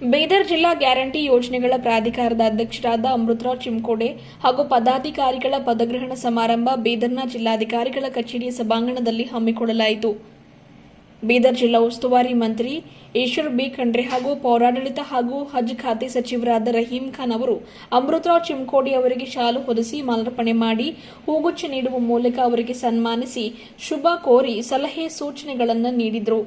ಬೀದರ್ ಜಿಲ್ಲಾ ಗ್ಯಾರಂಟಿ ಯೋಜನೆಗಳ ಪ್ರಾಧಿಕಾರದ ಅಧ್ಯಕ್ಷರಾದ ಅಮೃತರಾವ್ ಚಿಮ್ಕೋಡೆ ಹಾಗೂ ಪದಾಧಿಕಾರಿಗಳ ಪದಗ್ರಹಣ ಸಮಾರಂಭ ಬೀದರ್ನ ಜಿಲ್ಲಾಧಿಕಾರಿಗಳ ಕಚೇರಿಯ ಸಭಾಂಗಣದಲ್ಲಿ ಹಮ್ಮಿಕೊಳ್ಳಲಾಯಿತು. ಬೀದರ್ ಜಿಲ್ಲಾ ಉಸ್ತುವಾರಿ ಮಂತ್ರಿ ಈಶ್ವರ್ ಬಿ ಖಂಡ್ರೆ ಹಾಗೂ ಪೌರಾಡಳಿತ ಹಾಗೂ ಹಜ್ ಖಾತೆ ಸಚಿವರಾದ ರಹೀಂ ಖಾನ್ ಅವರು ಅಮೃತರಾವ್ ಚಿಮ್ಕೋಡಿ ಅವರಿಗೆ ಶಾಲು ಹೊದಿಸಿ ಮಾಲಾರ್ಪಣೆ ಮಾಡಿ ಹೂಗುಚ್ಛ ನೀಡುವ ಮೂಲಕ ಅವರಿಗೆ ಸನ್ಮಾನಿಸಿ ಶುಭ ಕೋರಿ ಸಲಹೆ ಸೂಚನೆಗಳನ್ನು ನೀಡಿದರು.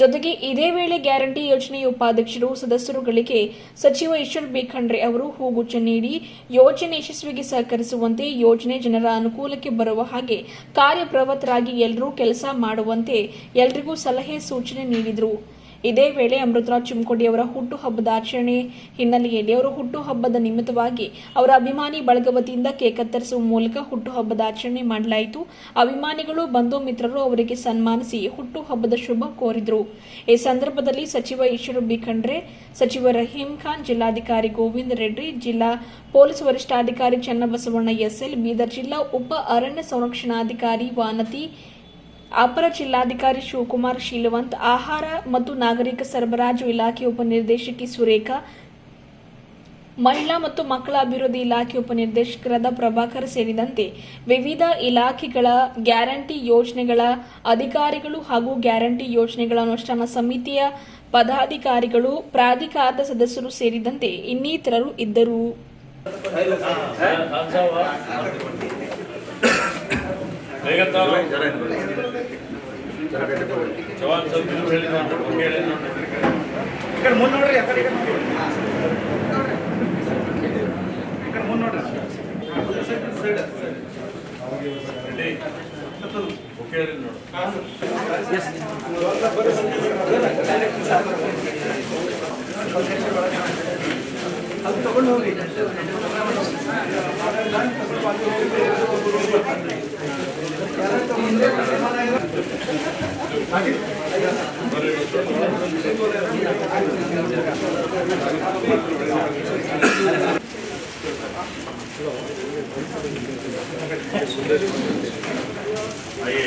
ಜೊತೆಗೆ ಇದೇ ವೇಳೆ ಗ್ಯಾರಂಟಿ ಯೋಜನೆಯ ಉಪಾಧ್ಯಕ್ಷರು ಸದಸ್ಯರುಗಳಿಗೆ ಸಚಿವ ಈಶ್ವರ್ ಬಿ ಖಂಡ್ರೆ ಅವರು ಹೂಗುಚ್ಛ ನೀಡಿ ಯೋಜನೆ ಯಶಸ್ವಿಗೆ ಸಹಕರಿಸುವಂತೆ ಯೋಜನೆ ಜನರ ಅನುಕೂಲಕ್ಕೆ ಬರುವ ಹಾಗೆ ಕಾರ್ಯಪ್ರವೃತ್ತರಾಗಿ ಎಲ್ಲರೂ ಕೆಲಸ ಮಾಡುವಂತೆ ಎಲ್ರಿಗೂ ಸಲಹೆ ಸೂಚನೆ ನೀಡಿದರು. ಇದೇ ವೇಳೆ ಅಮೃತರಾಜ್ ಚಿಮ್ಕೋಡಿ ಅವರ ಹುಟ್ಟುಹಬ್ಬದ ಆಚರಣೆ ಹಿನ್ನೆಲೆಯಲ್ಲಿ ಅವರ ಹುಟ್ಟುಹಬ್ಬದ ನಿಮಿತ್ತವಾಗಿ ಅವರ ಅಭಿಮಾನಿ ಬಳಗ ವತಿಯಿಂದ ಕೇಕ್ ಕತ್ತರಿಸುವ ಮೂಲಕ ಹುಟ್ಟುಹಬ್ಬದ ಆಚರಣೆ ಮಾಡಲಾಯಿತು. ಅಭಿಮಾನಿಗಳು, ಬಂಧು ಮಿತ್ರರು ಅವರಿಗೆ ಸನ್ಮಾನಿಸಿ ಹುಟ್ಟುಹಬ್ಬದ ಶುಭ ಕೋರಿದರು. ಈ ಸಂದರ್ಭದಲ್ಲಿ ಸಚಿವ ಈಶ್ವರ ಬಿ ಖಂಡ್ರೆ, ಸಚಿವ ರಹೀಂ ಖಾನ್, ಜಿಲ್ಲಾಧಿಕಾರಿ ಗೋವಿಂದ ರೆಡ್ಡಿ, ಜಿಲ್ಲಾ ಪೊಲೀಸ್ ವರಿಷ್ಠಾಧಿಕಾರಿ ಚನ್ನಬಸವಣ್ಣ ಎಸ್ಎಲ್, ಬೀದರ್ ಜಿಲ್ಲಾ ಉಪ ಅರಣ್ಯ ಸಂರಕ್ಷಣಾಧಿಕಾರಿ ವಾನತಿ ಅಪರ ಜಿಲ್ಲಾಧಿಕಾರಿ ಶಿವಕುಮಾರ್ ಶೀಲವಂತ್, ಆಹಾರ ಮತ್ತು ನಾಗರಿಕ ಸರಬರಾಜು ಇಲಾಖೆ ಉಪನಿರ್ದೇಶಕಿ ಸುರೇಖಾ, ಮಹಿಳಾ ಮತ್ತು ಮಕ್ಕಳ ಅಭಿವೃದ್ಧಿ ಇಲಾಖೆ ಉಪನಿರ್ದೇಶಕರಾದ ಪ್ರಭಾಕರ್ ಸೇರಿದಂತೆ ವಿವಿಧ ಇಲಾಖೆಗಳ ಗ್ಯಾರಂಟಿ ಯೋಜನೆಗಳ ಅಧಿಕಾರಿಗಳು ಹಾಗೂ ಗ್ಯಾರಂಟಿ ಯೋಜನೆಗಳ ಅನುಷ್ಠಾನ ಸಮಿತಿಯ ಪದಾಧಿಕಾರಿಗಳು, ಪ್ರಾಧಿಕಾರದ ಸದಸ್ಯರು ಸೇರಿದಂತೆ ಇನ್ನಿತರರು ಇದ್ದರು. ಇದು ಹೇಳಿ ನೋಡ್ರಿ, ಹೇಳಿ ನೋಡ್ರಿ. ಈ ಕಡೆ ಮುಂದೆ ನೋಡ್ರಿ ಆ ಕಡೆ ಈ ತಗೊಂಡು ನೋಡ್ರಿ. ಈ ಕಡೆ ಮುಂದೆ ನೋಡ್ರಿ ರೆಡಿ? ಓಕೆ ಹೇಳಿ ನೋಡು. ಆಯೇ.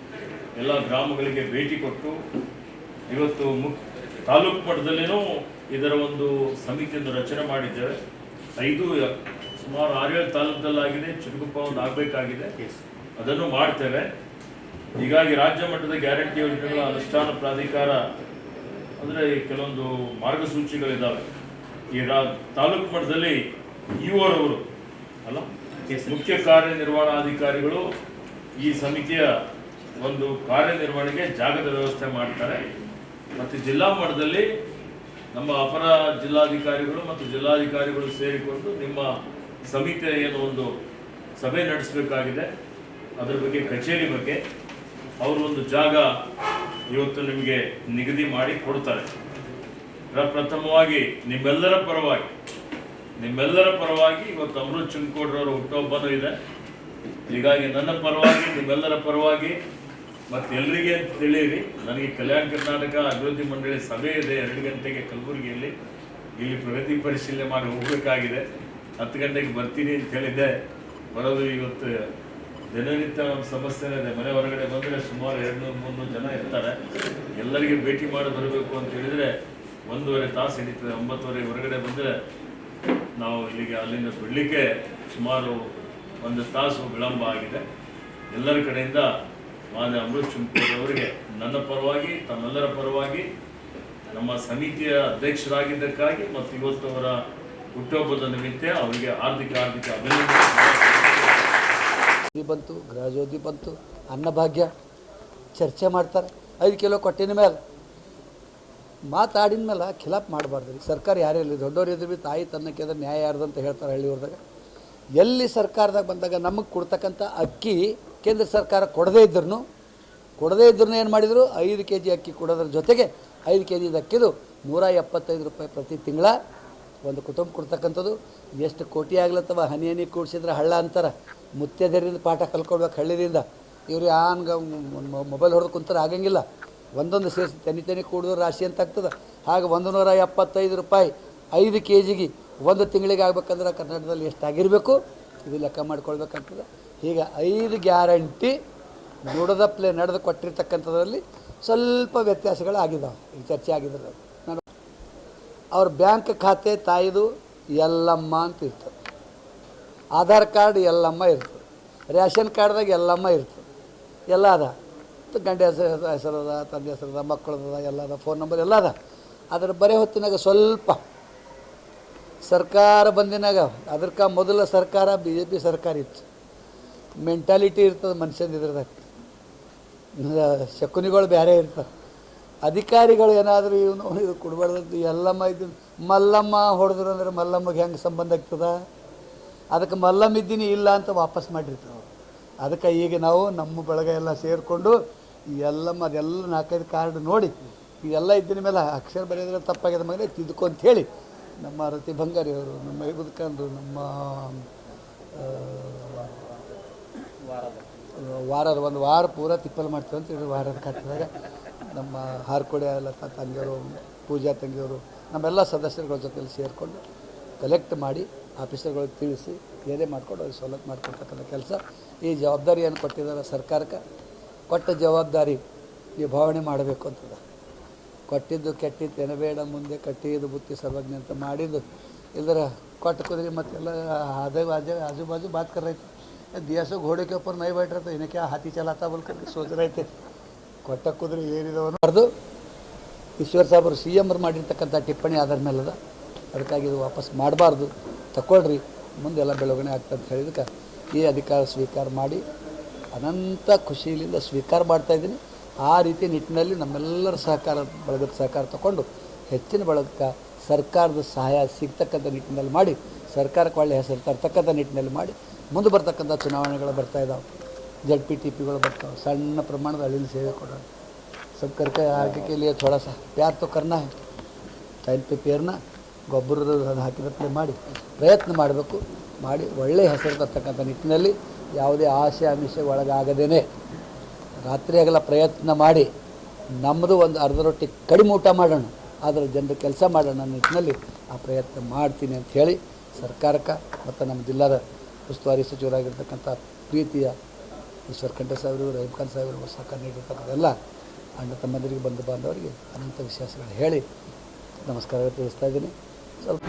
ಎಲ್ಲ ಗ್ರಾಮಗಳಿಗೆ ಭೇಟಿ ಕೊಟ್ಟು ಇವತ್ತು ಮುಕ್ ತಾಲೂಕು ಮಟ್ಟದಲ್ಲಿನೂ ಇದರ ಒಂದು ಸಮಿತಿಯನ್ನು ರಚನೆ ಮಾಡಿದ್ದೇವೆ. ಐದು ಸುಮಾರು ಆರೇಳು ತಾಲೂಕದಲ್ಲಾಗಿದೆ ಚಿರುಗುಪ್ಪ ಒಂದು ಆಗಬೇಕಾಗಿದೆ. ಅದನ್ನು ಮಾಡ್ತೇವೆ. ಹೀಗಾಗಿ ರಾಜ್ಯ ಮಟ್ಟದ ಗ್ಯಾರಂಟಿ ಯೋಜನೆಗಳ ಅನುಷ್ಠಾನ ಪ್ರಾಧಿಕಾರ ಅಂದರೆ ಕೆಲವೊಂದು ಮಾರ್ಗಸೂಚಿಗಳಿದ್ದಾವೆ ಈ ರಾ ತಾಲೂಕು ಮಟ್ಟದಲ್ಲಿ ಇಒರವರು ಅಲ್ಲ? ಮುಖ್ಯ ಕಾರ್ಯನಿರ್ವಹಣಾಧಿಕಾರಿಗಳು ಈ ಸಮಿತಿಯ ಒಂದು ಕಾರ್ಯನಿರ್ವಹಣೆಗೆ ಜಾಗದ ವ್ಯವಸ್ಥೆ ಮಾಡ್ತಾರೆ. ಮತ್ತು ಜಿಲ್ಲಾ ಮಟ್ಟದಲ್ಲಿ ನಮ್ಮ ಅಪರ ಜಿಲ್ಲಾಧಿಕಾರಿಗಳು ಮತ್ತು ಜಿಲ್ಲಾಧಿಕಾರಿಗಳು ಸೇರಿಕೊಂಡು ನಿಮ್ಮ ಸಮಿತಿಯ ಏನು ಒಂದು ಸಭೆ ನಡೆಸಬೇಕಾಗಿದೆ. ಅದರ ಬಗ್ಗೆ ಕಚೇರಿ ಬಗ್ಗೆ ಅವರು ಒಂದು ಜಾಗ ಇವತ್ತು ನಿಮಗೆ ನಿಗದಿ ಮಾಡಿ ಕೊಡ್ತಾರೆ. ಪ್ರಪ್ರಥಮವಾಗಿ ನಿಮ್ಮೆಲ್ಲರ ಪರವಾಗಿ ನಿಮ್ಮೆಲ್ಲರ ಪರವಾಗಿ ಇವತ್ತು ಅಮೃತ್ ಚುಂಕೋಡ್ರವರು ಹುಟ್ಟುಹಬ್ಬನೂ ಇದೆ. ಹೀಗಾಗಿ ನನ್ನ ಪರವಾಗಿ, ನಿಮ್ಮೆಲ್ಲರ ಪರವಾಗಿ ಮತ್ತೆ ಎಲ್ರಿಗೆ ಅಂತ ತಿಳಿಯಿರಿ ನನಗೆ ಕಲ್ಯಾಣ ಕರ್ನಾಟಕ ಅಭಿವೃದ್ಧಿ ಮಂಡಳಿ ಸಭೆ ಇದೆ, ಎರಡು ಗಂಟೆಗೆ ಕಲಬುರಗಿಯಲ್ಲಿ. ಇಲ್ಲಿ ಪ್ರಗತಿ ಪರಿಶೀಲನೆ ಮಾಡಿ ಹೋಗಬೇಕಾಗಿದೆ. ಹತ್ತು ಗಂಟೆಗೆ ಬರ್ತೀನಿ ಅಂತ ಹೇಳಿದ್ದೆ. ಬರೋದು ಇವತ್ತು ದಿನನಿತ್ಯ ಒಂದು ಸಮಸ್ಯೆ ಇದೆ. ಮನೆ ಹೊರಗಡೆ ಬಂದರೆ ಸುಮಾರು ಎರಡು ನೂರು ಮುನ್ನೂರು ಜನ ಇರ್ತಾರೆ. ಎಲ್ಲರಿಗೆ ಭೇಟಿ ಮಾಡಿ ಬರಬೇಕು ಅಂತ ಹೇಳಿದರೆ ಒಂದೂವರೆ ತಾಸು ಹಿಡಿತದೆ. ಒಂಬತ್ತುವರೆ ಹೊರಗಡೆ ಬಂದರೆ ನಾವು ಇಲ್ಲಿಗೆ ಅಲ್ಲಿಂದ ಬಿಡಲಿಕ್ಕೆ ಸುಮಾರು ಒಂದು ತಾಸು ವಿಳಂಬ ಆಗಿದೆ. ಎಲ್ಲರ ಕಡೆಯಿಂದ ಮಾನ್ಯ ಅಮೃತ್ ಚುಮಕೂರವರಿಗೆ ಅವರಿಗೆ ನನ್ನ ಪರವಾಗಿ, ತಮ್ಮೆಲ್ಲರ ಪರವಾಗಿ, ನಮ್ಮ ಸಮಿತಿಯ ಅಧ್ಯಕ್ಷರಾಗಿದ್ದಕ್ಕಾಗಿ ಮತ್ತು ಇವತ್ತು ಅವರ ಹುಟ್ಟುಹಬ್ಬದ ನಿಮಿತ್ತ ಅವರಿಗೆ ಆರ್ಥಿಕ ಆರ್ಥಿಕ ಅಭಿನಂದನೆ ಬಂತು, ಗೃಹಜ್ಯೋತಿ ಬಂತು, ಅನ್ನಭಾಗ್ಯ, ಚರ್ಚೆ ಮಾಡ್ತಾರೆ. ಐದು ಕಿಲೋ ಕೊಟ್ಟಿನ ಮೇಲೆ ಮಾತಾಡಿದ ಮೇಲೆ ಖಿಲಾಪ್ ಮಾಡಬಾರ್ದು ಸರ್ಕಾರ ಯಾರೇ ಇರಲಿ, ದೊಡ್ಡವ್ರು ಇದ್ರೆ ತಾಯಿ ತನ್ನ ಅದ್ರ ನ್ಯಾಯ ಅಂತ ಹೇಳ್ತಾರೆ ಹಳ್ಳಿಯವ್ರದಾಗ. ಎಲ್ಲಿ ಸರ್ಕಾರದಾಗ ಬಂದಾಗ ನಮಗೆ ಕೊಡ್ತಕ್ಕಂಥ ಅಕ್ಕಿ ಕೇಂದ್ರ ಸರ್ಕಾರ ಕೊಡದೇ ಇದ್ರೂ ಕೊಡದೇ ಇದ್ರೂ ಏನು ಮಾಡಿದರು? ಐದು ಕೆ ಜಿ ಅಕ್ಕಿ ಕೊಡೋದ್ರ ಜೊತೆಗೆ ಐದು ಕೆ ಜಿದು ಅಕ್ಕಿದು ನೂರ ಎಪ್ಪತ್ತೈದು ರೂಪಾಯಿ ಪ್ರತಿ ತಿಂಗಳ ಒಂದು ಕುಟುಂಬ ಕೊಡ್ತಕ್ಕಂಥದ್ದು. ಎಷ್ಟು ಕೋಟಿ ಆಗ್ಲತ್ತವ? ಹನಿ ಹನಿ ಕೂಡಿಸಿದ್ರೆ ಹಳ್ಳ ಅಂತಾರೆ. ಮುತ್ತೆದರಿಂದ ಪಾಠ ಕಲ್ಕೊಳ್ಬೇಕು ಹಳ್ಳಿದಿಂದ ಇವರು ಯಾನ್ಗ ಮೊಬೈಲ್ ಹೊಡೆದು ಕುಂತಾರೆ ಆಗಂಗಿಲ್ಲ. ಒಂದೊಂದು ಸೇರಿಸಿ ತನಿ ತನಿ ಕೂಡಿದ್ರೆ ರಾಶಿ ಅಂತ ಆಗ್ತದೆ. ಹಾಗೆ ಒಂದು ನೂರ ಎಪ್ಪತ್ತೈದು ರೂಪಾಯಿ ಐದು ಕೆ ಜಿಗೆ ಒಂದು ತಿಂಗಳಿಗೆ ಆಗ್ಬೇಕಂದ್ರೆ ಕರ್ನಾಟಕದಲ್ಲಿ ಎಷ್ಟಾಗಿರಬೇಕು ಇದು ಲೆಕ್ಕ ಮಾಡ್ಕೊಳ್ಬೇಕಾಗ್ತದೆ ಹೀಗೆ ಐದು ಗ್ಯಾರಂಟಿ ನುಡದಪ್ಲೆ ನಡೆದು ಕೊಟ್ಟಿರ್ತಕ್ಕಂಥದ್ರಲ್ಲಿ ಸ್ವಲ್ಪ ವ್ಯತ್ಯಾಸಗಳು ಆಗಿದ್ದಾವೆ ಈ ಚರ್ಚೆ ಆಗಿದ್ರೆ ನಾನು ಅವ್ರ ಬ್ಯಾಂಕ್ ಖಾತೆ ತಾಯಿದು ಎಲ್ಲಮ್ಮ ಅಂತ ಇರ್ತದೆ ಆಧಾರ್ ಕಾರ್ಡ್ ಎಲ್ಲಮ್ಮ ಇರ್ತದೆ. ರೇಷನ್ ಕಾರ್ಡ್ದಾಗ ಎಲ್ಲಮ್ಮ ಇರ್ತದೆ. ಎಲ್ಲ ಅದ. ಗಂಡ ಹೆಸರು ಹೆಸರದ ತಂದೆ ಹೆಸರದ ಮಕ್ಕಳದ ಎಲ್ಲ ಅದ, ಫೋನ್ ನಂಬರ್ ಎಲ್ಲ ಅದ. ಅದರ ಬರೀ ಹೊತ್ತಿನಾಗ ಸ್ವಲ್ಪ ಸರ್ಕಾರ ಬಂದಿನಾಗ ಅದಕ್ಕೆ ಮೊದಲ ಸರ್ಕಾರ, ಬಿ ಜೆ ಪಿ ಸರ್ಕಾರ ಇತ್ತು. ಮೆಂಟಾಲಿಟಿ ಇರ್ತದೆ ಮನುಷ್ಯನ ಇದ್ರದಾಗ ಶಕುನಿಗಳು ಬೇರೆ ಇರ್ತವೆ ಅಧಿಕಾರಿಗಳು ಏನಾದರೂ ಇವನು ಇದು ಕೊಡಬಾರ್ದು ಎಲ್ಲಮ್ಮ ಇದ್ದು ಮಲ್ಲಮ್ಮ ಹೊಡೆದ್ರು ಅಂದ್ರೆ ಮಲ್ಲಮ್ಮಗೆ ಹೆಂಗೆ ಸಂಬಂಧ ಆಗ್ತದ? ಅದಕ್ಕೆ ಮಲ್ಲಮ್ಮ ಇದ್ದೀನಿ, ಇಲ್ಲ ಅಂತ ವಾಪಸ್ ಮಾಡಿರ್ತಾರೆ ಅವ್ರು. ಅದಕ್ಕೆ ಈಗ ನಾವು ನಮ್ಮ ಬಳಗ ಎಲ್ಲ ಸೇರಿಕೊಂಡು ಎಲ್ಲಮ್ಮ ಅದೆಲ್ಲ ನಾಲ್ಕೈದು ಕಾರ್ಡ್ ನೋಡಿ ಇವೆಲ್ಲ ಇದ್ದಿನ ಮೇಲೆ ಅಕ್ಷರ ಬರೆಯೋದ್ರೆ ತಪ್ಪಾಗಿದೆ ಮಗನೇ ಅಂತ ಹೇಳಿ, ನಮ್ಮ ರತಿ ಬಂಗಾರಿ ಅವರು ನಮ್ಮ ಕಂಡು ನಮ್ಮ ವಾರದ. ಒಂದು ವಾರ ಪೂರ ತಿಪ್ಪಲು ಮಾಡ್ತೀವಿ ಅಂತ ಹೇಳಿ ವಾರದ ಖಾತೆದಾಗ ನಮ್ಮ ಹಾರ್ಕೊಡೆ ಲತಾ ತಂಗಿಯವರು, ಪೂಜಾ ತಂಗಿಯವರು, ನಮ್ಮೆಲ್ಲ ಸದಸ್ಯರುಗಳ ಜೊತೆಯಲ್ಲಿ ಸೇರಿಕೊಂಡು ಕಲೆಕ್ಟ್ ಮಾಡಿ ಆಫೀಸರ್ಗಳಿಗೆ ತಿಳಿಸಿ ಏನೇ ಮಾಡಿಕೊಂಡು ಅವ್ರಿಗೆ ಸವಲತ್ತು ಮಾಡಿಕೊಡ್ತಕ್ಕಂಥ ಕೆಲಸ. ಈ ಜವಾಬ್ದಾರಿಯನ್ನು ಕೊಟ್ಟಿದ್ದಾರೆ ಸರ್ಕಾರಕ್ಕೆ. ಕೊಟ್ಟ ಜವಾಬ್ದಾರಿ ನಿಭಾವಣೆ ಮಾಡಬೇಕು ಅಂತದ. ಕೊಟ್ಟಿದ್ದು ಕೆಟ್ಟಿದ್ದು ತೆನಬೇಡ ಮುಂದೆ ಕಟ್ಟಿದ್ದು ಬುತ್ತಿ ಸರ್ವಜ್ಞ ಅಂತ ಮಾಡಿದ್ದು. ಇಲ್ಲದ್ರೆ ಕೊಟ್ಟು ಕುದುರೆ ಮತ್ತೆಲ್ಲ ಆದೇ ಆಜು ಆಜು ಬಾಜು ಬಾತ್ ಕರ್ ರೈತೆ दिया सो घोड़े के ऊपर नहीं बैठ रहा तो इन्हें क्या हाथी चलाता बोल करके सोच रहे थे ಕೊಟ್ಟ ಕುದುರೆ ಏನಿದವನು ಅದು ಈಶ್ವರ್ ಸಾಹೇಬರು ಸಿ ಎಮ್ ಮಾಡಿರ್ತಕ್ಕಂಥ ಟಿಪ್ಪಣಿ ಆಧಾರ ಮೇಲೆ ಅದ ಅದಕ್ಕಾಗಿ ಇದು ವಾಪಸ್ ಮಾಡಬಾರ್ದು ತಗೊಳ್ರಿ ಮುಂದೆಲ್ಲ ಬೆಳವಣಿಗೆ ಆಗ್ತದೆ ಅಂತ ಹೇಳಿದಕ್ಕೆ ಈ ಅಧಿಕಾರ ಸ್ವೀಕಾರ ಮಾಡಿ ಅನಂತ ಖುಷಿಯಿಂದ ಸ್ವೀಕಾರ ಮಾಡ್ತಾ ಇದ್ದೀನಿ ಆ ರೀತಿ ನಿಟ್ಟಿನಲ್ಲಿ ನಮ್ಮೆಲ್ಲರ ಸಹಕಾರ ಬಳಗದ ಸಹಕಾರ ತಗೊಂಡು ಹೆಚ್ಚಿನ ಬಳಗಕ್ಕೆ ಸರ್ಕಾರದ ಸಹಾಯ ಸಿಗ್ತಕ್ಕಂಥ ನಿಟ್ಟಿನಲ್ಲಿ ಮಾಡಿ ಸರ್ಕಾರಕ್ಕೆ ಒಳ್ಳೆಯ ಹೆಸರು ತರ್ತಕ್ಕಂಥ ನಿಟ್ಟಿನಲ್ಲಿ ಮಾಡಿ ಮುಂದೆ ಬರ್ತಕ್ಕಂಥ ಚುನಾವಣೆಗಳು ಬರ್ತಾ ಇದ್ದಾವೆ ಜಡ್ ಪಿ, ಟಿ ಪಿಗಳು ಬರ್ತಾವೆ. ಸಣ್ಣ ಪ್ರಮಾಣದ ಹಳ್ಳಿನ ಸೇವೆ ಕೊಡೋಣ ಸಬ್ ಕರ್ಕ ಹಾಕಕ್ಕೆ ಥೋಡ ಥೋಡಾ ಸಹ ಪ್ಯಾರ್ ತೊ ಕರ್ನ? ಟೈಲ್ ಪೇಪೇರ್ನ ಗೊಬ್ಬರದ ಅದನ್ನು ಹಾಕಿದತ್ತಲೇ ಮಾಡಿ. ಪ್ರಯತ್ನ ಮಾಡಬೇಕು. ಮಾಡಿ ಒಳ್ಳೆಯ ಹೆಸರು ತರ್ತಕ್ಕಂಥ ನಿಟ್ಟಿನಲ್ಲಿ ಯಾವುದೇ ಆಸೆ ಅಮಿಷ ಒಳಗಾಗದೇನೆ. ರಾತ್ರಿ ಪ್ರಯತ್ನ ಮಾಡಿ. ನಮ್ಮದು ಒಂದು ಅರ್ಧ ರೊಟ್ಟಿ ಕಡಿಮೆ ಊಟ ಮಾಡೋಣ. ಆದರೆ ಜನರು ಕೆಲಸ ಮಾಡೋಣ ನಿಟ್ಟಿನಲ್ಲಿ ಆ ಪ್ರಯತ್ನ ಮಾಡ್ತೀನಿ ಅಂತ ಹೇಳಿ ಸರ್ಕಾರಕ್ಕೆ ಮತ್ತು ನಮ್ಮ ಜಿಲ್ಲಾದ ಉಸ್ತುವಾರಿ ಸಚಿವರಾಗಿರ್ತಕ್ಕಂಥ ಪ್ರೀತಿಯ ಈಶ್ವರ್ ಖಂಡ ಸಾಹೇಬರು ರಹೀಮ್ ಖಾನ್ ಸಾಹೇಬರು ಸಹಕಾರ ನೀಡಿರ್ತಕ್ಕಂಥದ್ದೆಲ್ಲ ಅಣ್ಣ ತಮ್ಮಂದಿರಿಗೆ, ಬಂಧು ಬಾಂಧವರಿಗೆ ಅನಂತ ವಿಶ್ವಾಸಗಳು ಹೇಳಿ ನಮಸ್ಕಾರ ತಿಳಿಸ್ತಾ ಇದ್ದೀನಿ. ಸ್ವಲ್ಪ